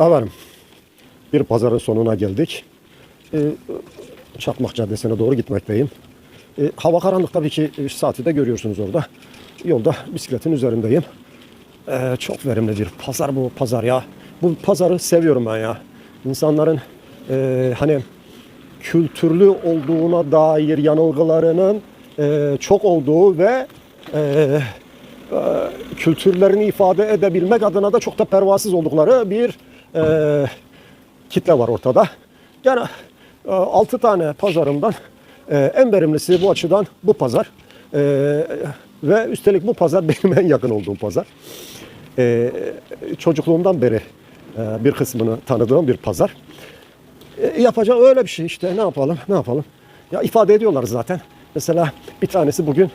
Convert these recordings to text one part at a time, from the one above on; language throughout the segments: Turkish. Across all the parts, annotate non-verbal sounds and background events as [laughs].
Efendim, bir pazarın sonuna geldik. Ee, Çakmak Caddesi'ne doğru gitmekteyim. Ee, hava karanlık tabii ki e, saati de görüyorsunuz orada. Yolda bisikletin üzerindeyim. Ee, çok verimli bir pazar bu pazar ya. Bu pazarı seviyorum ben ya. İnsanların e, hani kültürlü olduğuna dair yanılgılarının e, çok olduğu ve e, kültürlerini ifade edebilmek adına da çok da pervasız oldukları bir e, kitle var ortada. Yani 6 tane pazarımdan e, en verimlisi bu açıdan bu pazar. E, ve üstelik bu pazar [laughs] benim en yakın olduğum pazar. E, çocukluğumdan beri e, bir kısmını tanıdığım bir pazar. E, yapacağı öyle bir şey işte ne yapalım ne yapalım. Ya ifade ediyorlar zaten. Mesela bir tanesi bugün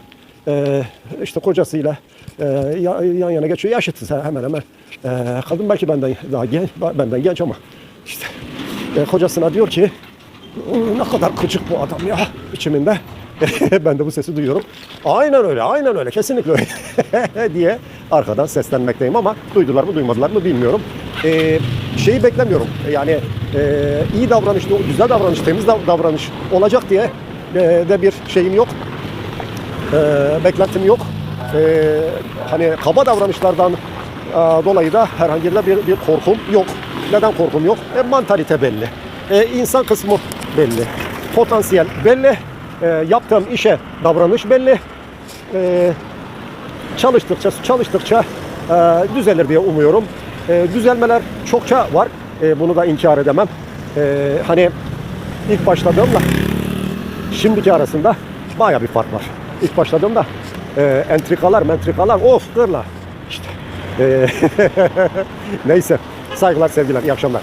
e, işte kocasıyla e, ya- yan yana geçiyor. Yaşıtız hemen hemen. E, kadın belki benden daha genç, benden genç ama işte e, kocasına diyor ki ne kadar gıcık bu adam ya içiminde. [laughs] ben de bu sesi duyuyorum. Aynen öyle, aynen öyle, kesinlikle öyle [laughs] diye arkadan seslenmekteyim ama duydular mı duymadılar mı bilmiyorum. Ee, şeyi beklemiyorum. Yani e, iyi davranış, güzel davranış, temiz dav- davranış olacak diye e, de bir şeyim yok. E, beklentim yok. E, hani kaba davranışlardan e, dolayı da herhangi bir, bir korkum yok. Neden korkum yok? E, mantalite belli. E, insan kısmı belli. Potansiyel belli. E, yaptığım işe davranış belli. E, çalıştıkça çalıştıkça e, düzelir diye umuyorum. E, düzelmeler çokça var. E, bunu da inkar edemem. E, hani ilk başladığımla şimdiki arasında baya bir fark var. İlk başladığımda e, entrikalar, mentrikalar, of gırla. İşte. E, [laughs] neyse. Saygılar, sevgiler, iyi akşamlar.